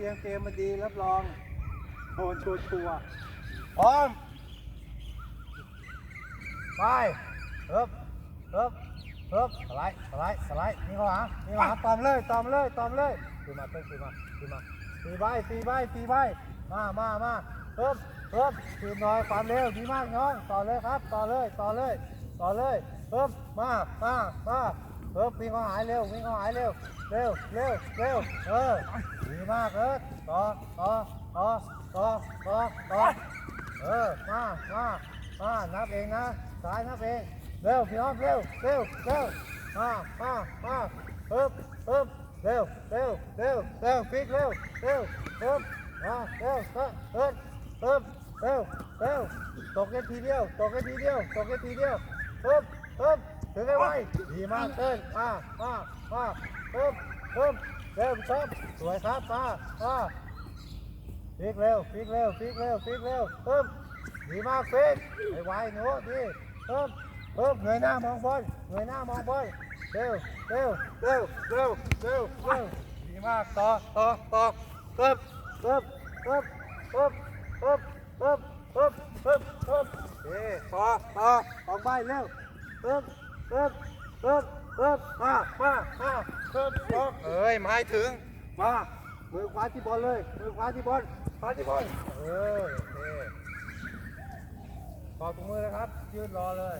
เตรียมเกมมาดีรับรองโดนชัวชัวพร้อม ไปเอิบเอิบเอิบสไลด์สไลด์สไลด์นี่เขาหานี่เขาหาตอมเลยตอมเลยตอมเลยตีมาเต้นตีมาตีมาตีใบตีใบตีใบมามามาเอิบเอิบตีหน่อยความเร็วดีมากน้องต่อเลยครับ ต่อเลยต่อเลยต่อเลยเอิบมามามา เอิบวิ่งเขาหายเร็ววิ่งเขาหายเร็วเร็วเร็วเร็วเออดีมากเอิบต่อต่อต่อต่อต่อต่อเออมามามานับเองนะสายนับเองเร็วพี่น้องเร็วเร็วเร็วมามามาปึ๊บปึ๊บเร็วเร็วเร็วเร็วฟิกเร็วเร็วปึ๊บมาเร็วเพิ่มเพิ่มปึ๊บเร็วเร็วตกแค่ทีเดียวตกแค่ทีเดียวตกแค่ทีเดียวปึ๊บ ได้ไวดีมากเต้นมามามาปึ๊บปึ๊บเร็วครับสวยครับมามาฟิกเร็วฟิกเร็วฟิกเร็วฟิกเร็วเพิ่มดีมากฟิกไอ้ไวหนูดีเพิ่มเพิ่มเงยหน้ามองบอลเงยหน้ามองบอลเร็วเร็วเร็วเร็วเร็วเร็วดีมากต่อต่อต่อเพิ่มเพิ่มเพิ่มเพิ่มเพิ่มเพิ่มเพิ่มเพิ่มเพิ่มเอ๊ต่อต่อต่อไปเร็วเพิ่ม เพิ่มเพิ่มเพิ่มมามามาเพิ่มเพิ่มเอ้ยไม้ถึง มามือขวาที่บอลเลยมือขวาที่บอลขวาที่บอลเออโอเคต่อถุงมือนะครับ ยืดรอเลย